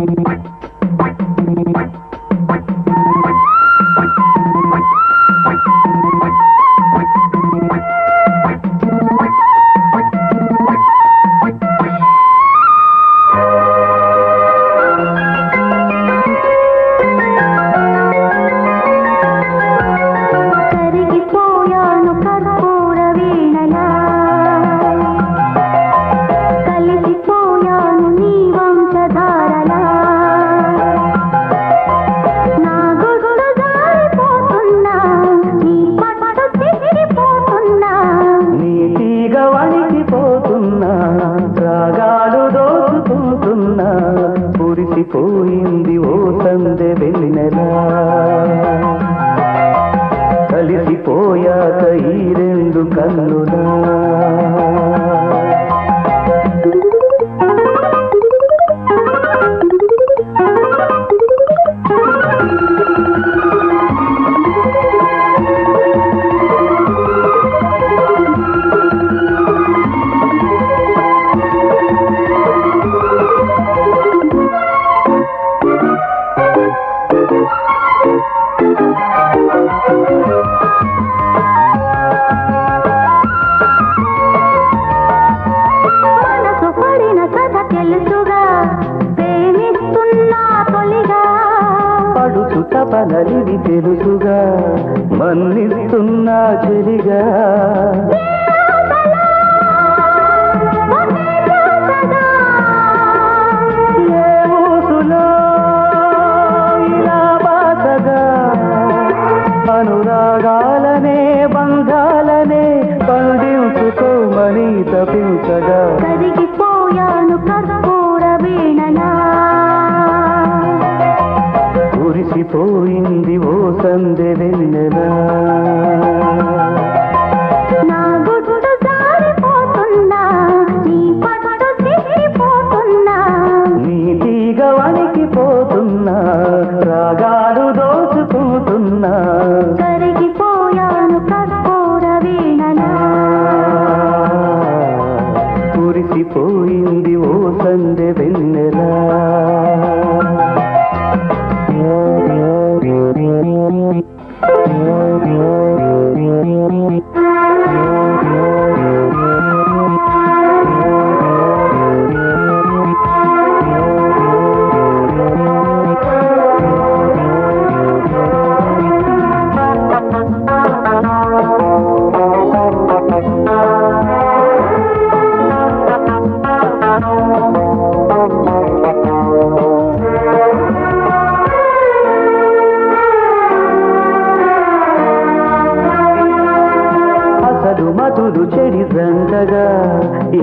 కరిగిపోయాను సందె పడుచు తపనలివి తెలుసుగా మన్నిస్తున్నా చెలిగా. అనురాగాలనే బంధాలనే పండించుకోమని తపించగా. కురిసిపోయింది ఓ సందె వెన్నెలా. నా గుడ్డు జారిపోతున్నా నీ పట్టు తిరిగిపోతున్నా నీ తీగ వణికిపోతున్నా రాగాలు దోచుకుంటున్నా కరిగిపోయాను కర్పూర వీణలా కురిసిపోయింది ఓ సందె వెన్నెలా. అసలు చెడి జంటగా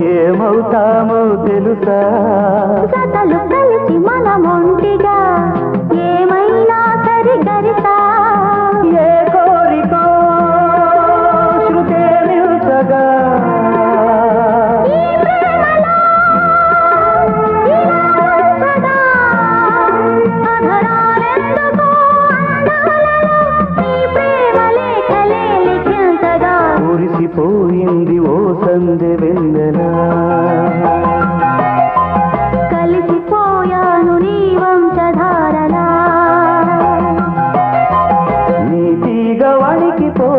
ఏమవుతామో తెలుసా? కథలు కలిసి మనమొంటిగా కురిసిపోయింది ఓ సందె వెన్నెలా. కలిసిపోయాను నీ వంశధారలా నీ తీగ వణికిపోతున్నా